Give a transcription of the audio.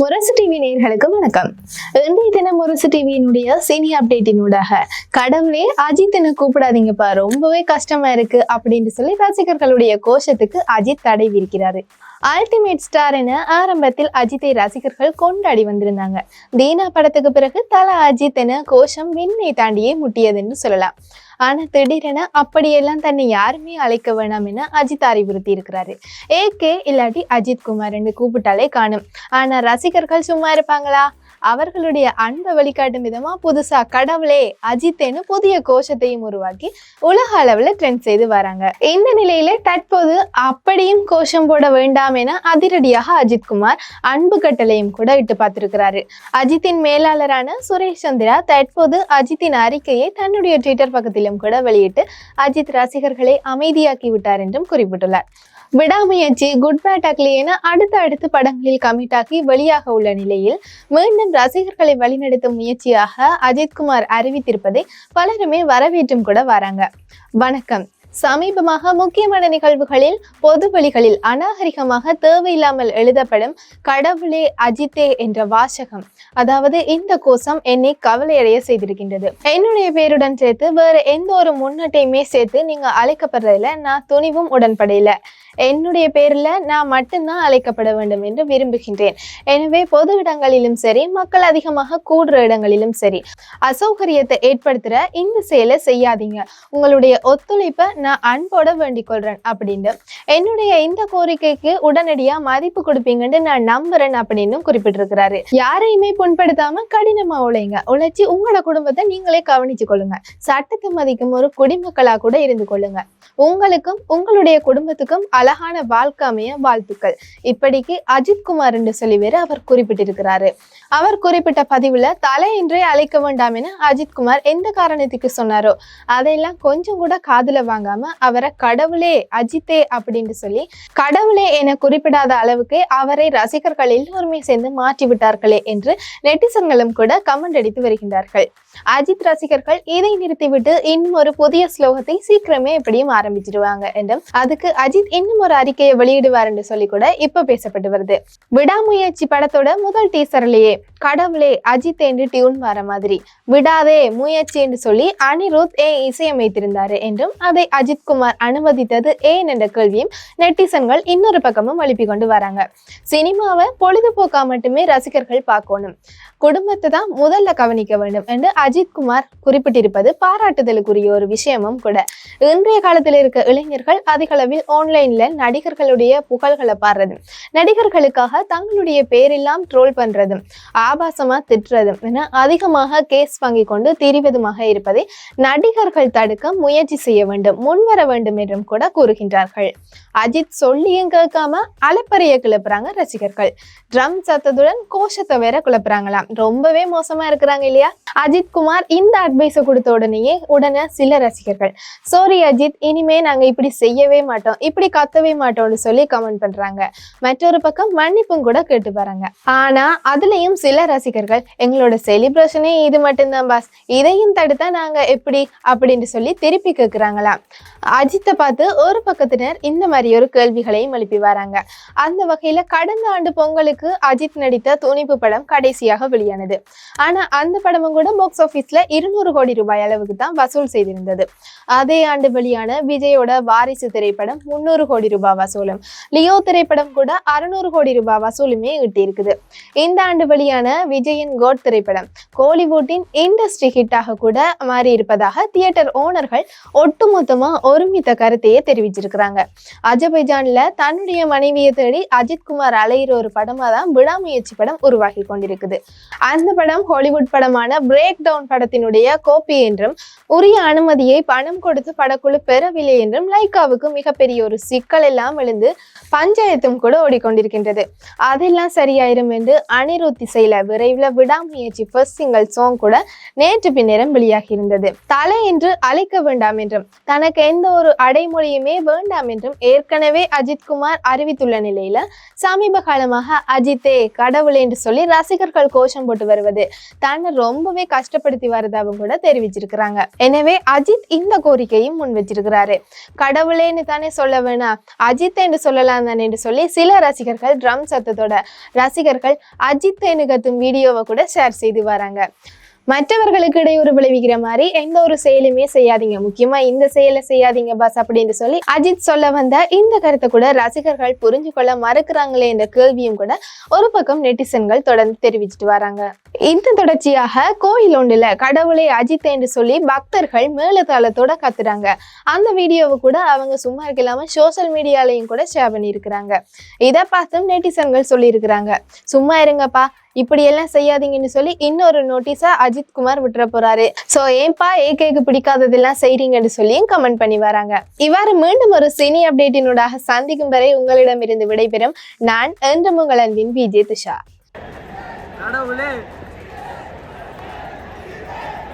முரசு TV நேர்களுக்கு வணக்கம். இன்றைய தினம் முரசு டிவியினுடைய சினி அப்டேட்டினூடாக கடவுளே அஜித் என்ன கூப்பிடாதீங்கப்பா. ரொம்பவே கஷ்டமா இருக்கு அப்படின்னு சொல்லி ரசிகர்களுடைய கோஷத்துக்கு அஜித் தடை விரிக்கிறாரு. அல்டிமேட் ஸ்டார் என ஆரம்பத்தில் அஜித்தை ரசிகர்கள் கொண்டாடி வந்திருந்தாங்க. தீனா படத்துக்கு பிறகு தல அஜித் என கோஷம் விண்ணை தாண்டியே முட்டியதுன்னு சொல்லலாம். ஆனா திடீரென அப்படியெல்லாம் தன்னை யாருமே அழைக்க வேணாம் என அஜித் அறிவுறுத்தி இருக்கிறாரு. ஏகே இல்லாட்டி அஜித் குமார் என்று கூப்பிட்டாலே காணும். ஆனா ரசிகர்கள் சும்மா இருப்பாங்களா? அவர்களுடைய அன்பை வெளிக்காட்டும் விதமா புதுசா கடவுளே அஜித்னு புதிய கோஷத்தையும் உருவாக்கி உலக அளவில் ட்ரெண்ட் செய்து வராங்க. இந்த நிலையில தற்போது அப்படியும் கோஷம் போட வேண்டாம் என அதிரடியாக அஜித் குமார் அன்பு கட்டளையும் கூட இட்டு பார்த்திருக்கிறாரு. அஜித்தின் மேலாளரான சுரேஷ் சந்திரா தற்போது அஜித்தின் அறிக்கையை தன்னுடைய ட்விட்டர் பக்கத்திலும் கூட வெளியிட்டு அஜித் ரசிகர்களை அமைதியாக்கி விட்டார் என்றும் குறிப்பிட்டுள்ளார். விடாமுயற்சி குட் பேட் அக்லி என அடுத்த அடுத்த படங்களில் கமிட் வெளியாக உள்ள நிலையில் மீண்டும் ரசிகர்களை வழிநடத்தும் முயற்சியாக அஜித்குமார் அறிவித்திருப்பதை பலருமே வரவேற்றும் கூட வராங்க. வணக்கம். சமீபமாக முக்கியமான நிகழ்வுகளில் பொது வழிகளில் அநாகரிகமாக தேவையில்லாமல் எழுதப்படும் கடவுளே அஜித்தே என்ற வாசகம் அதாவது இந்த கோஷம் என்னை கவலையடைய செய்திருக்கின்றது. என்னுடைய பேருடன் சேர்த்து வேற எந்த ஒரு முன்னட்டையுமே சேர்த்து நீங்க அழைக்கப்படுறதுல நான் துணிவும் உடன்படையில என்னுடைய பேர்ல நான் மட்டும்தான் அழைக்கப்பட வேண்டும் என்று விரும்புகின்றேன். எனவே பொது இடங்களிலும் சரி மக்கள் அதிகமாக கூடுற இடங்களிலும் சரி அசௌகரியத்தை ஏற்படுத்துற இந்த செயலை செய்யாதீங்க. உங்களுடைய ஒத்துழைப்பை நான் அன்போட வேண்டிக் கொள்றேன் அப்படின்னு என்னுடைய இந்த கோரிக்கைக்கு உடனடியா மதிப்பு கொடுப்பீங்கன்னு நான் நம்புறேன் அப்படின்னு குறிப்பிட்டிருக்கிறாரு. யாரையுமே புண்படுத்தாம கடினமா உழைங்க. உழைச்சி உங்களோட குடும்பத்தை நீங்களே கவனிச்சு கொள்ளுங்க. சட்டத்தை மதிக்கும் ஒரு குடிமக்களா கூட இருந்து கொள்ளுங்க. உங்களுக்கும் உங்களுடைய குடும்பத்துக்கும் அழகான வாழ்க்கை அமைய வாழ்த்துக்கள். இப்படிக்கு அஜித் குமார் என்று சொல்லி வேற அவர் குறிப்பிட்டிருக்கிறாரு. அவர் குறிப்பிட்ட பதிவுல தலையின்றே அழைக்க வேண்டாம் என அஜித் குமார் எந்த காரணத்துக்கு சொன்னாரோ அதையெல்லாம் கொஞ்சம் கூட காதுல வாங்காம அவரை கடவுளே அஜித்தே அப்படின்னு சொல்லி கடவுளே என குறிப்பிடாத அளவுக்கு அவரை ரசிகர்கள் எல்லோருமே சேர்ந்து மாற்றி விட்டார்களே என்று நெட்டிசன்களும் கூட கமெண்ட் அடித்து வருகின்றார்கள். அஜித் ரசிகர்கள் இதை நிறுத்திவிட்டு இன்னும் ஒரு புதிய ஸ்லோகத்தை சீக்கிரமே எப்படியும் ஆரம்பிச்சிருவாங்க என்றும் அதுக்கு அஜித் இன்னும் ஒரு அறிக்கையை வெளியிடுவார் என்று சொல்லி கூட இப்ப பேசப்பட்டு வருது. விடாமுயற்சி படத்தோட முதல் டீசர்லயே கடவுளே அஜித் என்று டியூன் வர மாதிரி. விடாதே முயற்சி என்று சொல்லி அனிருத் ஏ இசையமைத்திருந்தாரு என்றும் அதை அஜித் குமார் அனுமதித்தது ஏன் என்ற கேள்வியும் நெட்டிசன்கள் இன்னொரு பக்கமும் எழுப்பி கொண்டு வராங்க. சினிமாவை பொழுதுபோக்கா மட்டுமே ரசிகர்கள் பார்க்கணும். குடும்பத்தை தான் முதல்ல கவனிக்க வேண்டும் என்று அஜித் குமார் குறிப்பிட்டிருப்பது பாராட்டுதலுக்குரிய ஒரு விஷயமும் கூட. இன்றைய காலத்தில் இருக்க இளைஞர்கள் அதிகளவில் ஆன்லைன்ல ஆன்லைன்ல நடிகர்களுடைய புகழ்களை பாடுறது. நடிகர்களுக்காக தங்களுடைய பேரெல்லாம் ட்ரோல் பண்றதும் ஆபாசமா திட்டுறதும் என அதிகமாக கேஸ் வாங்கி கொண்டு திரிவதுமாக இருப்பதை நடிகர்கள் தடுக்க முயற்சி செய்ய வேண்டும். முன்வர வேண்டும் என்றும் கூட கூறுகின்றார்கள். அஜித் சொல்லியும் கேட்காம அலப்பறைய கிளப்புறாங்க ரசிகர்கள். ட்ரம் சத்தத்துடன் கோஷத்தை வேற குழப்புறாங்களாம். ரொம்பவே மோசமா இருக்கிறாங்க இல்லையா? அஜித் குமார் இந்த அட்வைஸை கொடுத்த உடனேயே உடனே சில ரசிகர்கள் சாரி அஜித் இனிமே நாங்கள் இப்படி செய்யவே மாட்டோம். இப்படி கத்தவே மாட்டோம்னு சொல்லி கமெண்ட் பண்றாங்க. மற்றொரு பக்கம் மன்னிப்பும் கூட கேட்டு வராங்க. ஆனா அதுலயும் சில ரசிகர்கள் எங்களோட செலிப்ரேஷனே இது மட்டும்தான் பாஸ் இதையும் தடுத்தா நாங்க எப்படி? அப்படின்னு சொல்லி திருப்பி கேக்குறாங்களாம். அஜித்தை பார்த்து ஒரு பக்கத்தினர் இந்த மாதிரி ஒரு கேள்விகளையும் எழுப்பி வராங்க. அந்த வகையில கடந்த ஆண்டு பொங்கலுக்கு அஜித் நடித்த துணிப்பு படம் கடைசியாக வெளியானது. ஆனா அந்த படமும் கூட படம் பாக்ஸ் ஆபீஸ்ல இருநூறு கோடி ரூபாய் அளவுக்கு தான் வசூல் செய்திருந்தது. அதே ஆண்டு வெளியான விஜயோட வாரிசு திரைப்படம் முன்னூறு கோடி ரூபாய் வசூலும். லியோ திரைப்படம் கூட அறுநூறு கோடி ரூபாய் வசூலுமே ஈட்டியிருக்குது. இந்த ஆண்டு வெளியான விஜயின் கோட் திரைப்படம் கோலிவுட்டின் இண்டஸ்ட்ரி ஹிட்டாக கூட மாறி இருப்பதாக தியேட்டர் ஓனர்கள் ஒட்டுமொத்தமா ஒருமித்த கருத்தையே தெரிவிச்சிருக்கிறாங்க. அஜர்பைஜான்ல தன்னுடைய மனைவியை தேடி அஜித்குமார் அலையிற ஒரு படமா தான் விடாமுயற்சி படம் உருவாகி கொண்டிருக்குது. அந்த படம் ஹாலிவுட் படமான பிரேக் டவுன் படத்தினுடைய கோப்பி என்றும் உரிய அனுமதியை பணம் கொடுத்து படக்குழு பெறவில்லை என்றும் லைக்காவுக்கு மிகப்பெரிய ஒரு சிக்கல் எல்லாம் எழுந்து பஞ்சாயத்தும் கூட ஓடிக்கொண்டிருக்கின்றது. அதெல்லாம் சரியாயிரும் என்று அனிருத் இசையில விரைவில் விடாமுயற்சி ஃபர்ஸ்ட் சிங்கிள் சாங் கூட நேற்று பின்னரும் வெளியாகி இருந்தது தலை என்று அழைக்க வேண்டாம் என்றும் தனக்கு எந்த ஒரு அடைமொழியுமே வேண்டாம் என்றும் ஏற்கனவே அஜித்குமார் அறிவித்துள்ள நிலையில சமீப காலமாக அஜித்தே கடவுளே என்று சொல்லி ரசிகர்கள் கோஷம் போட்டு வருவது தன்னை ரொம்பவே கஷ்டப்படுத்தி வருதாவும் கூட தெரிவிச்சிருக்கிறாங்க. எனவே அஜித் இந்த கோரிக்கையும் முன் வச்சிருக்கிறாரு. கடவுளேன்னு தானே சொல்ல வேணாம் அஜித் என்று சொல்லலாம் தானே என்று சொல்லி சில ரசிகர்கள் ட்ரம் சத்தத்தோட ரசிகர்கள் அஜித் என்று கத்தும் வீடியோவை கூட ஷேர் செய்து வராங்க. மற்றவர்களுக்கு இடையூறு விளைவிக்கிற மாதிரி எந்த ஒரு செயலுமே செய்யாதீங்க. முக்கியமா இந்த செயலை செய்யாதீங்க பாஸ் அப்படின்னு சொல்லி அஜித் சொல்ல வந்த இந்த கருத்தை கூட ரசிகர்கள் புரிஞ்சு கொள்ள மறுக்கிறாங்களே என்ற கேள்வியும் கூட ஒரு பக்கம் நெட்டிசன்கள் தொடர்ந்து தெரிவிச்சிட்டு வராங்க. இந்த தொடர்ச்சியாக கோயில் ஒன்றில் கடவுளை அஜித் என்று சொல்லி பக்தர்கள் மேலதாளத்தோட கத்துறாங்க. அந்த வீடியோவை கூட அவங்க சும்மா இருக்கலாம சோஷியல் மீடியாலையும் கூட ஷேர் பண்ணியிருக்கிறாங்க. இதை பார்த்தும் நெட்டிசன்கள் சொல்லியிருக்கிறாங்க. சும்மா இருங்கப்பா இப்படி எல்லாம் செய்யாதீங்கன்னு சொல்லி இன்னொரு நோட்டீஸா அஜித் குமார் விட்டுற போறாரு. சோ ஏன்பா ஏகேக்கு பிடிக்காததெல்லாம் செய்றீங்கன்னு சொல்லியும் கமெண்ட் பண்ணி வராங்க. இவ்வாறு மீண்டும் ஒரு சினி அப்டேட்டினூடாக சந்திக்கும் வரை உங்களிடமிருந்து விடைபெறும் நான் என்று உங்கள் அன்பின் விஜய் துஷா. கடவுளே